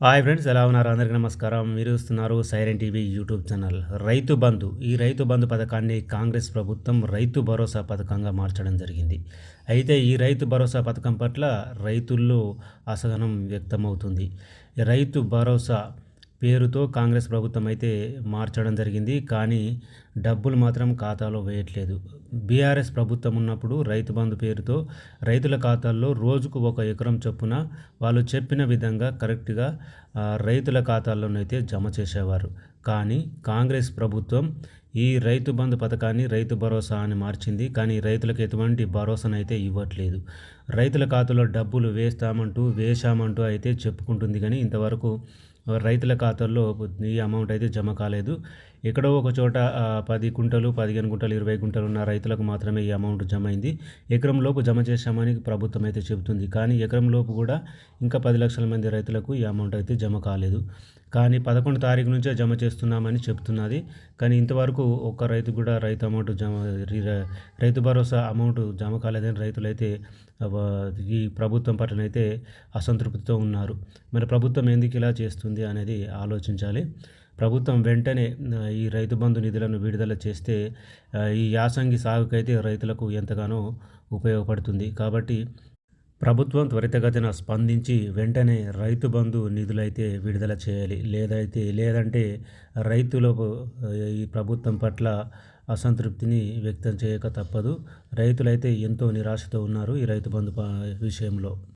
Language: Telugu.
హాయ్ ఫ్రెండ్స్ ఎలా ఉన్నారు? అందరికీ నమస్కారం. మీరు చూస్తున్నారు siren TV YouTube channel. Rythu Bandhu ఈ రైతు బంధు పథకాన్ని కాంగ్రెస్ ప్రభుత్వం రైతు భరోసా పథకంగా మార్చడం జరిగింది. అయితే ఈ రైతు భరోసా పథకం పట్ల రైతుల్లో అసహనం వ్యక్తమవుతుంది. రైతు భరోసా పేరుతో కాంగ్రెస్ ప్రభుత్వం అయితే మార్చడం జరిగింది. కానీ డబ్బులు మాత్రం ఖాతాలో వేయట్లేదు. బీఆర్ఎస్ ప్రభుత్వం ఉన్నప్పుడు రైతు బంధు పేరుతో రైతుల ఖాతాల్లో రోజుకు ఒక ఎకరం చొప్పున వాళ్ళు చెప్పిన విధంగా కరెక్ట్గా రైతుల ఖాతాల్లోనైతే జమ చేసేవారు. కానీ కాంగ్రెస్ ప్రభుత్వం ఈ రైతు బంధు పథకాన్ని రైతు భరోసా అని మార్చింది. కానీ రైతులకు ఎటువంటి భరోసానైతే ఇవ్వట్లేదు. రైతుల ఖాతాలో డబ్బులు వేస్తామంటూ వేశామంటూ అయితే చెప్పుకుంటుంది. కానీ ఇంతవరకు రైతుల ఖాతాల్లో ఈ అమౌంట్ అయితే జమ కాలేదు. ఎక్కడో ఒక చోట పది గుంటలు పదిహేను గుంటలు ఇరవై గుంటలు ఉన్న రైతులకు మాత్రమే ఈ అమౌంట్ జమ అయింది. ఎకరం లోపు జమ చేశామని ప్రభుత్వం అయితే చెబుతుంది. కానీ ఎకరం లోపు కూడా ఇంకా పది లక్షల మంది రైతులకు ఈ అమౌంట్ అయితే జమ కాలేదు. కానీ పదకొండు తారీఖు నుంచే జమ చేస్తున్నామని చెప్తున్నది కానీ ఇంతవరకు ఒక్క రైతు కూడా రైతు అమౌంట్ జమ రైతు భరోసా అమౌంట్ జమ కాలేదని రైతులైతే ఈ ప్రభుత్వం పట్లనైతే అసంతృప్తితో ఉన్నారు. మరి ప్రభుత్వం ఎందుకు ఇలా చేస్తుంది? అనేది ఆలోచించాలి. ప్రభుత్వం వెంటనే ఈ రైతు బంధు నిధులను విడుదల చేస్తే ఈ యాసంగి సాగుకైతే రైతులకు ఎంతగానో ఉపయోగపడుతుంది. కాబట్టి ప్రభుత్వం త్వరితగతిన స్పందించి వెంటనే రైతు బంధు నిధులైతే విడుదల చేయాలి. లేదైతే లేదంటే రైతులకు ఈ ప్రభుత్వం పట్ల అసంతృప్తిని వ్యక్తం చేయక తప్పదు. రైతులైతే ఎంతో నిరాశతో ఉన్నారు ఈ రైతు బంధు విషయంలో.